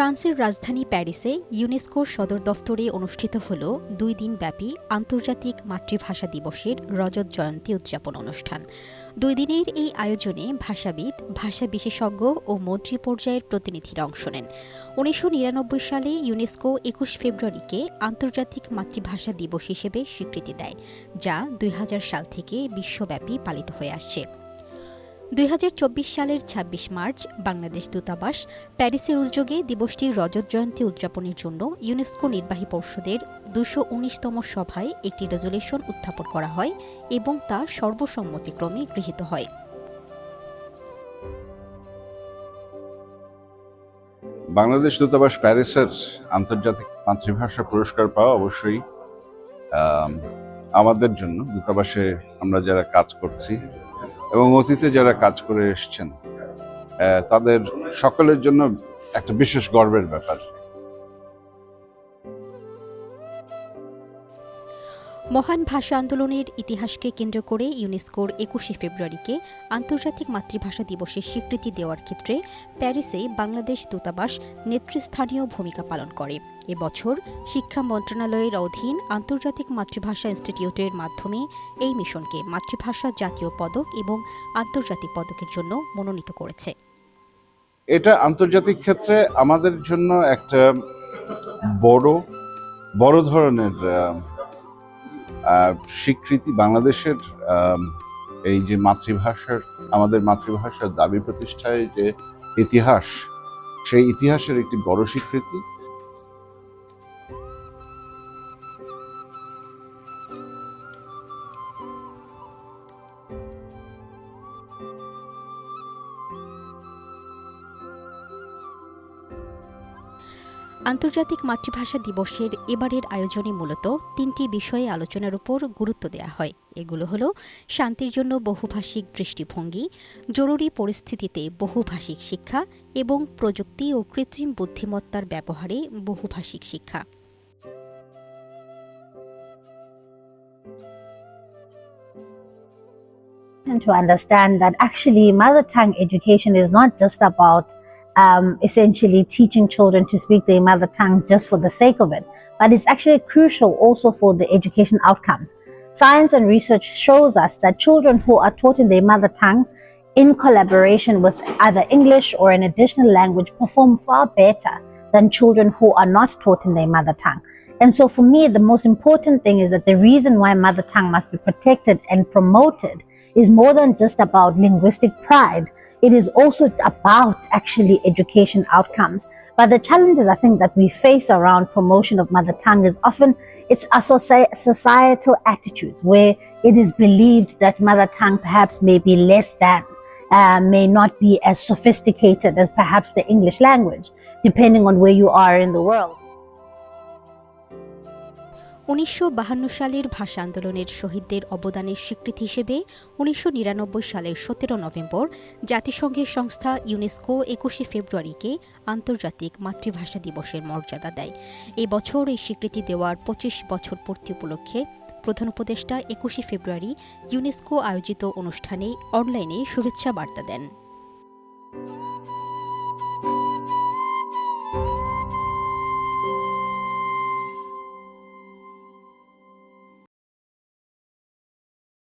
ফ্রান্সের রাজধানী প্যারিসে ইউনেস্কোর সদর দফতরে অনুষ্ঠিত হল দুই দিনব্যাপী আন্তর্জাতিক মাতৃভাষা দিবসের রজত জয়ন্তী উদযাপন অনুষ্ঠান। দুই দিনের এই আয়োজনে ভাষাবিদ, ভাষা বিশেষজ্ঞ ও মন্ত্রী পর্যায়ের প্রতিনিধিরা অংশ নেন। উনিশশো নিরানব্বই সালে ইউনেস্কো একুশ ফেব্রুয়ারিকে আন্তর্জাতিক মাতৃভাষা দিবস হিসেবে স্বীকৃতি দেয়, যা দুই হাজার সাল থেকে বিশ্বব্যাপী পালিত হয়ে আসছে। দুই হাজার চব্বিশ সালের ২৬ মার্চ বাংলাদেশ দূতাবাস প্যারিসের উদ্যোগে দিবসটির রজত জয়ন্তী উদযাপনের জন্য ইউনেস্কো নির্বাহী পর্ষদের দুশো উনিশতম সভায় একটি রেজলিউশন উত্থাপন করা হয় এবং তা সর্বসম্মতিক্রমে গৃহীত হয়। বাংলাদেশ দূতাবাস প্যারিসের আন্তর্জাতিক মাতৃভাষা পুরস্কার পাওয়া অবশ্যই আমাদের জন্য। দূতাবাসে আমরা যারা কাজ করছি এবং অতীতে যারা কাজ করে এসছেন তাদের সকলের জন্য একটা বিশেষ গর্বের ব্যাপার। মহান ভাষা আন্দোলনের ইতিহাসকে কেন্দ্র করে ইউনেস্কোর একুশে ফেব্রুয়ারিকে আন্তর্জাতিক মাতৃভাষা দিবসের স্বীকৃতি দেওয়ার ক্ষেত্রে প্যারিসে বাংলাদেশ দূতাবাস নেতৃস্থানীয় ভূমিকা পালন করে। এবছর শিক্ষা মন্ত্রণালয়ের অধীন আন্তর্জাতিক মাতৃভাষা ইনস্টিটিউটের মাধ্যমে এই মিশনকে মাতৃভাষা জাতীয় পদক এবং আন্তর্জাতিক পদকের জন্য মনোনীত করেছে। এটা আন্তর্জাতিক ক্ষেত্রে আমাদের জন্য একটা বড় বড় ধরনের স্বীকৃতি বাংলাদেশের এই যে মাতৃভাষার, আমাদের মাতৃভাষার দাবি প্রতিষ্ঠায় যে ইতিহাস, সেই ইতিহাসের একটি বড় স্বীকৃতি। আন্তর্জাতিক মাতৃভাষা দিবসের এবারের আয়োজনে মূলত তিনটি বিষয়ে আলোচনার উপর গুরুত্ব দেওয়া হয়। এগুলো হলো, শান্তির জন্য বহুভাষিক দৃষ্টিভঙ্গি, জরুরি পরিস্থিতিতে বহুভাষিক শিক্ষা এবং প্রযুক্তি ও কৃত্রিম বুদ্ধিমত্তার ব্যবহারে বহুভাষিক শিক্ষা। To understand that actually mother tongue education is not just about um, essentially teaching children to speak their mother tongue just for the sake of it, but it's actually crucial also for the education outcomes. Science and research shows us that children who are taught in their mother tongue in collaboration with either English or an additional language perform far better than children who are not taught in their mother tongue. And so for me, the most important thing is that the reason why mother tongue must be protected and promoted is more than just about linguistic pride. It is also about actually education outcomes. But the challenges I think that we face around promotion of mother tongue is often it's a societal attitude where it is believed that mother tongue perhaps may be less than. Uh, may not be as sophisticated as perhaps the English language, depending on where you are in the world. উনিশশো সালের ভাষা আন্দোলনের শহীদদের অবদানের স্বীকৃতি হিসেবে উনিশশো নিরানব্বই সালের সতেরো নভেম্বর জাতিসংঘের সংস্থা ইউনেস্কো একুশে ফেব্রুয়ারিকে আন্তর্জাতিক মাতৃভাষা দিবসের মর্যাদা দেয়। এ বছর এই স্বীকৃতি দেওয়ার পঁচিশ বছর পূর্তি উপলক্ষে প্রধান উপদেষ্টা একুশে ফেব্রুয়ারি ইউনেস্কো আয়োজিত অনুষ্ঠানে অনলাইনে শুভেচ্ছা বার্তা দেন।